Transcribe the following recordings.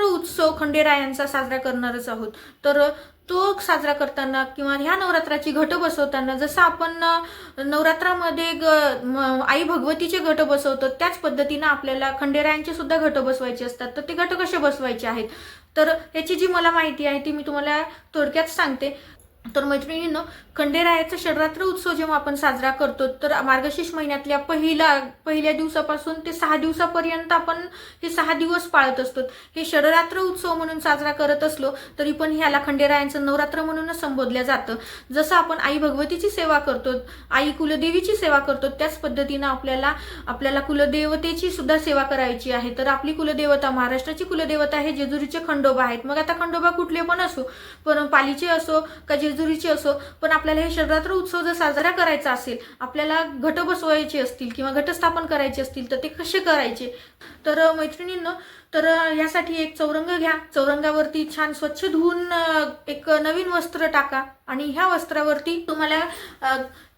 अ, उत्सव खंडेरायांचा साजरा करणारच आहोत. तर तो साजरा करताना किंवा ह्या नवरात्राची घट बसवताना जसं आपण नवरात्रामध्ये ग आई भगवतीचे घट बसवतो त्याच पद्धतीनं आपल्याला खंडेरायांचे सुद्धा घट बसवायचे असतात. तर ते घट कसे बसवायचे आहेत? तर याची जी मला माहिती आहे ती मी तुम्हाला थोडक्यात सांगते. तर मैत्रिणींनो खंडेरायाचा षडरात्र उत्सव जेव्हा आपण साजरा करतो तर मार्गशीर्ष महिन्यातल्या पहिला पहिल्या दिवसापासून ते सहा दिवसापर्यंत आपण हे सहा दिवस पाळत असतो. हे षडरात्र उत्सव म्हणून साजरा करत असलो तरी पण ह्याला खंडेरायांचं नवरात्र म्हणूनच संबोधलं जातं. जसं आपण आई भगवतीची सेवा करतो आई कुलदेवीची सेवा करतो त्याच पद्धतीनं आपल्याला आपल्याला कुलदेवतेची सुद्धा सेवा करायची आहे. तर आपली कुलदेवता महाराष्ट्राची कुलदेवता हे जेजुरीचे खंडोबा आहेत. मग आता खंडोबा कुठले पण असो पण पालीचे असो का जेजुरीचे असो पण आपल्याला हे शरदात्र उत्सव जर साजरा करायचा असेल आपल्याला घट बसवायचे असतील किंवा घटस्थापन करायचे असतील तर ते कसे करायचे? तर अ, मैत्रिणींनो तर यासाठी एक चौरंग घ्या. चौरंगावरती छान स्वच्छ धुवून एक नवीन वस्त्र टाका. आणि ह्या वस्त्रावरती तुम्हाला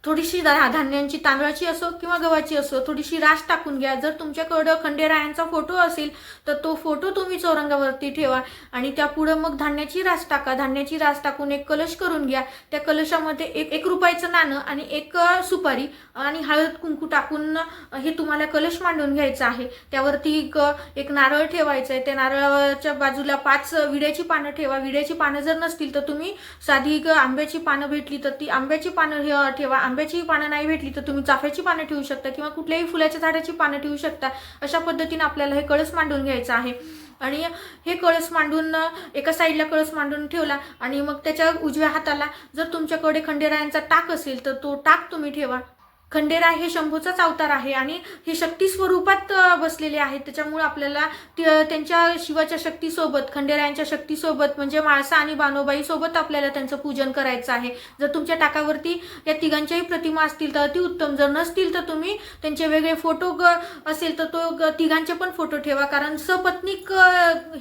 थोडीशी धान्यांची तांदळाची असो किंवा गव्हाची असो थोडीशी रास टाकून घ्या. जर तुमच्याकडं खंडेरायांचा फोटो असेल तर तो फोटो तुम्ही चौरंगावरती ठेवा आणि त्या पुढं मग धान्याची रास टाका. धान्याची रास टाकून एक कलश करून घ्या. त्या कलशामध्ये एक एक रुपयाचं नाणं आणि एक सुपारी आणि हळद कुंकू टाकून हे तुम्हाला कलश मांडून घ्यायचं आहे. त्यावरती एक एक नारळ ठेवायचं आहे. त्या नारळाच्या बाजूला पाच विड्याची पानं ठेवा. विड्याची पानं जर नसतील तर तुम्ही साधी एक आंब्याची पानं भेटली तर ती आंब्याची पानं ठेवा. आंब्याची पानं नाही भेटली तर तुम्ही चाफ्याची पानं ठेवू शकता किंवा कुठल्याही फुलाच्या झाडाची पानं ठेवू शकता. अशा पद्धतीने आपल्याला हे कळस मांडून घ्यायचं आहे. आणि हे कळस मांडून एका साईडला कळस मांडून ठेवला आणि मग त्याच्या उजव्या हाताला जर तुमच्याकडे खंडेरायांचा टाक असेल तर तो टाक तुम्ही ठेवा. खंडेराय हे शंभूचाच अवतार आहे आणि हे शक्ती स्वरूपात बसलेले आहेत. त्याच्यामुळे आपल्याला त्यांच्या शिवाच्या शक्तीसोबत खंडेरायांच्या शक्तीसोबत म्हणजे माळसा आणि बानोबाई सोबत आपल्याला त्यांचं पूजन करायचं आहे. जर तुमच्या टाकावरती या तिघांच्याही प्रतिमा असतील तर अतिउत्तम जर नसतील तर तुम्ही त्यांचे वेगळे फोटो ग असेल तर तो ग- तिघांचे पण फोटो ठेवा. कारण सपत्निक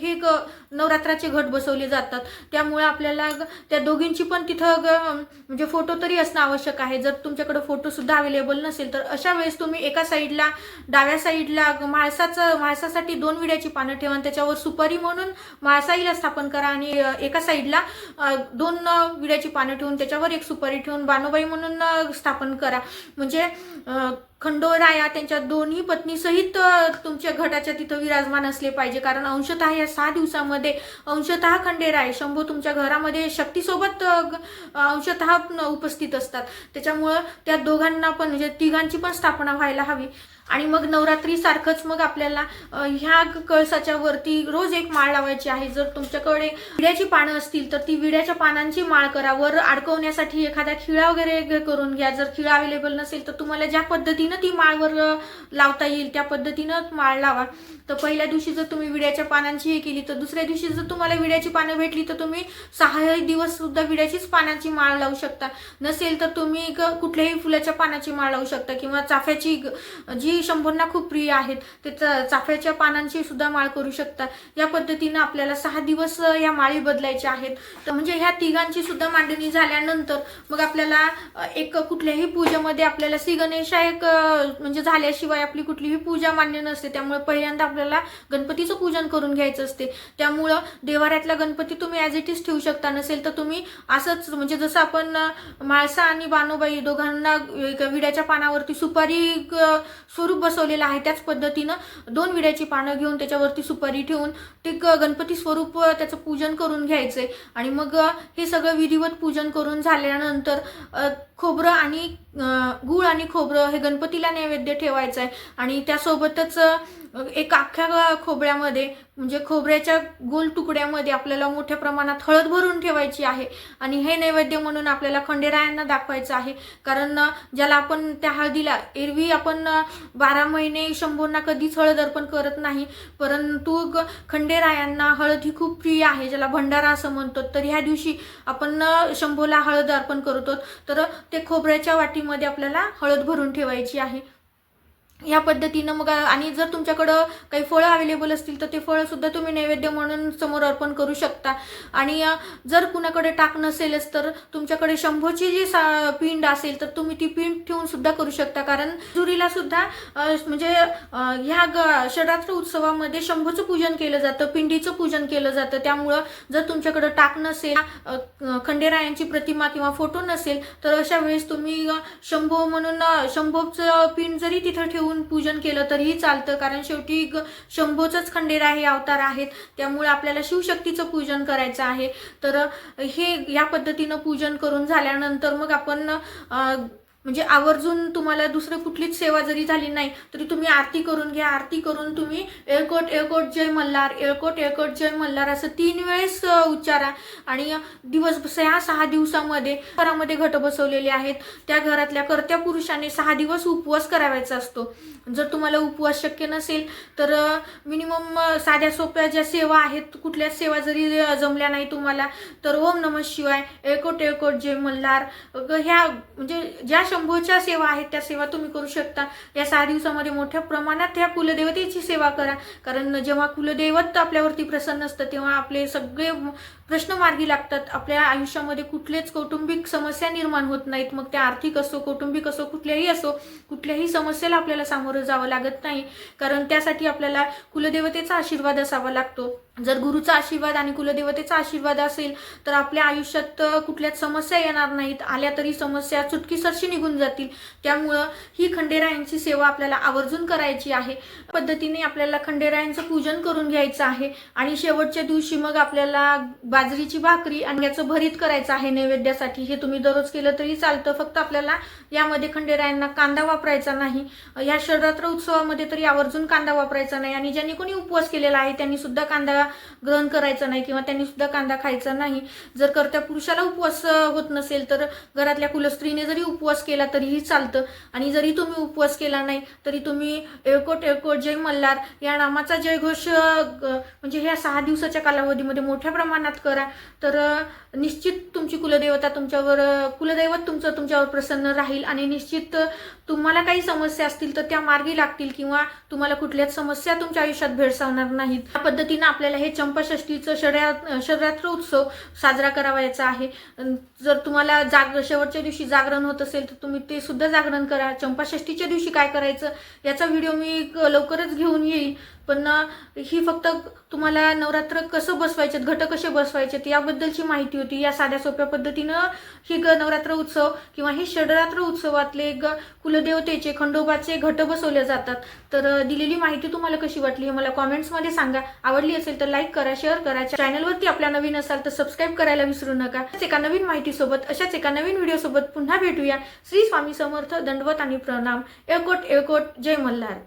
हे ग नवरात्राचे घट बसवले जातात. त्यामुळे आपल्याला ग- त्या दोघींची पण तिथं ग- म्हणजे फोटो तरी असणं आवश्यक आहे. जर तुमच्याकडे फोटोसुद्धा अवेलेबल अवेलेबल नसेल तर अशा वेळेस तुम्ही एका साईडला डाव्या साईडला माळसाचं माळसासाठी दोन विड्याची पानं ठेवा आणि त्याच्यावर सुपारी म्हणून माळसाईला स्थापन करा आणि एका साईडला दोन विड्याची पानं ठेवून त्याच्यावर एक सुपारी ठेवून बानोबाई म्हणून स्थापन करा. म्हणजे खंडोराया त्यांच्या दोन्ही पत्नीसहित तुमच्या घटाच्या तिथं विराजमान असले पाहिजे. कारण अंशतः या सहा दिवसामध्ये अंशतः खंडेराय शंभू तुमच्या घरामध्ये शक्तीसोबत अंशतः उपस्थित असतात. त्याच्यामुळं त्या दोघांना पण म्हणजे तिघांची पण स्थापना व्हायला हवी. आणि मग नवरात्री सारखंच मग आपल्याला ह्या कळसाच्या वरती रोज एक माळ लावायची आहे. जर तुमच्याकडे विड्याची पानं असतील तर ती विड्याच्या पानांची माळ करा. वर अडकवण्यासाठी एखादा खिळा वगैरे करून घ्या. जर खिळा अवेलेबल नसेल तर तुम्हाला ज्या पद्धतीनं ती माळवर लावता येईल त्या पद्धतीनं माळ लावा. तर पहिल्या दिवशी जर तुम्ही विड्याच्या पानांची हे केली तर दुसऱ्या दिवशी जर तुम्हाला विड्याची पानं भेटली तर तुम्ही सहा दिवस सुद्धा विड्याचीच पानांची माळ लावू शकता. नसेल तर तुम्ही ग- कुठल्याही फुलाच्या पानाची माळ लावू शकता. किंवा चाफ्याची जी ही शंभरना खूप प्रिय आहेत. ते चाफ्याच्या पानांची सुद्धा माळ करू शकता या पद्धतीनं आपल्याला सहा दिवस या माळी बदलायच्या आहेत. तर म्हणजे ह्या तिघांची सुद्धा मांडणी झाल्यानंतर मग आपल्याला एक कुठल्याही पूजेमध्ये आपल्याला श्री गणेशा एक म्हणजे झाल्याशिवाय आपली कुठलीही पूजा मान्य नसते. त्यामुळे पहिल्यांदा आपल्याला गणपतीचं पूजन करून घ्यायचं असते. त्यामुळं देवाऱ्यातला गणपती तुम्ही ॲज इट इज ठेवू शकता. नसेल तर तुम्ही असंच म्हणजे जसं आपण माळसा आणि बानोबाई दोघांना विड्याच्या पानावरती सुपारी ग- स्वरूप बसवलेलं आहे. त्याच पद्धतीनं दोन विड्याची पानं घेऊन त्याच्यावरती सुपारी ठेवून ते ग- गणपती स्वरूप त्याचं पूजन करून घ्यायचे. आणि मग हे सगळं विधिवत पूजन करून झाल्यानंतर खोबरं आणि गूळ आणि खोबरं हे गणपतीला नैवेद्य ठेवायचं आहे आणि त्यासोबतच एक अख्ख्या खोबऱ्यामध्ये म्हणजे खोबऱ्याच्या गोल तुकड्यामध्ये आपल्याला मोठ्या प्रमाणात हळद भरून ठेवायची आहे. आणि हे नैवेद्य म्हणून आपल्याला खंडेरायांना दाखवायचं आहे. कारण ज्याला आपण त्या हळदीला एरवी आपण बारा महिने शंभूंना कधीच हळद अर्पण करत नाही. परंतु ग- खंडेरायांना हळद ही खूप प्रिय आहे. ज्याला भंडारा असं म्हणतो तर ह्या दिवशी आपण शंभूला हळद अर्पण करतो. तर ते खोबऱ्याच्या वाटीमध्ये आपल्याला हळद भरून ठेवायची आहे. या पद्धतीनं मग आणि जर तुमच्याकडं काही फळं अवेलेबल असतील तर ते फळं सुद्धा तुम्ही नैवेद्य म्हणून समोर अर्पण करू शकता. आणि जर कुणाकडे टाक नसेलच तर तुमच्याकडे शंभूची जी सा पिंड असेल तर तुम्ही ती पिंड ठेवून सुद्धा करू शकता. कारण जुरीला सुद्धा म्हणजे ह्या ग षडात्र उत्सवामध्ये शंभूचं पूजन केलं जातं पिंडीचं पूजन केलं जातं. त्यामुळं जर तुमच्याकडं टाक नसेल खंडेरायांची प्रतिमा किंवा फोटो नसेल तर अशा वेळेस तुम्ही शंभू शंभो म्हणून शंभोचं पिंड जरी तिथं ठेवून पूजन केलं तरीही चालतं. कारण शेवटी ग- शंभोचंच खंडेर हे अवतार आहेत. त्यामुळे आपल्याला शिवशक्तीचं पूजन करायचं आहे. तर हे या पद्धतीनं पूजन करून झाल्यानंतर मग आपण म्हणजे आवर्जून तुम्हाला दुसरं कुठलीच सेवा जरी झाली नाही तरी तुम्ही आरती करून घ्या. आरती करून तुम्ही एळकोट एळकोट जय मल्हार एळकोट एळकोट जय मल्हार असं तीन वेळेस उच्चारा. आणि दिवस ह्या सहा दिवसामध्ये घरामध्ये घट बसवलेले आहेत. त्या घरातल्या कर्त्या पुरुषाने सहा दिवस उपवास करावायचा असतो. जर तुम्हाला उपवास शक्य नसेल तर मिनिमम साध्या सोप्या ज्या सेवा आहेत कुठल्याच सेवा जरी जमल्या नाही तुम्हाला तर ओम नम शिवाय एळकोट एळकोट जय मल्हार ग- ह्या म्हणजे ज्या शंभूच्या सेवा आहेत त्या सेवा तुम्ही करू शकता. या सहा दिवसामध्ये मोठ्या प्रमाणात ह्या कुलदेवतेची सेवा करा. कारण जेव्हा कुलदैवत आपल्यावरती प्रसन्न असतं तेव्हा आपले सगळे प्रश्न मार्गी लागतात. आपल्या आयुष्यामध्ये कुठलेच कौटुंबिक समस्या निर्माण होत नाहीत. मग त्या आर्थिक असो कौटुंबिक असो कुठल्याही असो कुठल्याही समस्येला आपल्याला सामोरं जावं लागत नाही. कारण त्यासाठी आपल्याला कुलदेवतेचा आशीर्वाद असावा लागतो. जर गुरुचा आशीर्वाद आणि कुलदेवतेचा आशीर्वाद असेल तर आपल्या आयुष्यात कुठल्याच समस्या येणार नाहीत. आल्या तरी समस्या चुटकीसरशी निघून जातील. त्यामुळं ही खंडेरायांची सेवा आपल्याला आवर्जून करायची आहे. पद्धतीने आपल्याला खंडेरायांचं पूजन करून घ्यायचं आहे. आणि शेवटच्या दिवशी मग आपल्याला बाजरीची भाकरी आणि याचं भरीत करायचं आहे नैवेद्यासाठी. हे तुम्ही दररोज केलं तरी चालतं. फक्त आपल्याला यामध्ये खंडेरायांना कांदा वापरायचा नाही. या शररात्र उत्सवामध्ये तरी आवर्जून कांदा वापरायचा नाही. आणि ज्यांनी कोणी उपवास केलेला आहे त्यांनी सुद्धा कांदा ग्रहण करायचा नाही किंवा त्यांनी सुद्धा कांदा खायचा नाही. जर करत्या पुरुषाला उपवास होत नसेल तर घरातल्या कुलस्त्रीने जरी उपवास केला तरीही चालतं. आणि जरी तुम्ही उपवास केला नाही तरी तुम्ही एळकोट एळकोट जय मल्हार या नामाचा जयघोष म्हणजे ह्या सहा दिवसाच्या कालावधीमध्ये मोठ्या प्रमाणात करा. तर निश्चित तुमची कुलदेवता तुमच्यावर कुलदैवत तुमचं तुमच्यावर प्रसन्न राहील आणि निश्चित तुम्हाला काही समस्या असतील तर त्या मार्गी लागतील किंवा तुम्हाला कुठल्याच समस्या तुमच्या आयुष्यात भेडसावणार नाहीत. त्या पद्धतीनं आपल्याला हे चंपाषष्टीचं शर्या शररात्र उत्सव साजरा करावायचा आहे. जर तुम्हाला जाग शेवटच्या दिवशी जागरण होत असेल तर तुम्ही ते सुद्धा जागरण करा. चंपाषष्टीच्या दिवशी काय करायचं याचा व्हिडिओ मी लवकरच घेऊन येईल. पण ही फक्त तुम्हाला नवरात्र कसं बसवायचे घट कसे बसवायचे याबद्दलची माहिती होती. या साध्या सोप्या पद्धतीनं ही ग नवरात्र उत्सव किंवा हे षडरात्र उत्सवातले ग कुलदेवतेचे खंडोबाचे घट बसवले जातात. तर दिलेली माहिती तुम्हाला कशी वाटली हे मला कॉमेंट्समध्ये सांगा. आवडली असेल तर लाईक करा शेअर करा. चॅनलवरती आपल्या नवीन असाल तर सबस्क्राईब करायला विसरू नका. एका नवीन माहितीसोबत अशाच एका नवीन व्हिडिओसोबत पुन्हा भेटूया. श्री स्वामी समर्थ दंडवत आणि प्रणाम. एळकोट एळकोट जय मल्हार.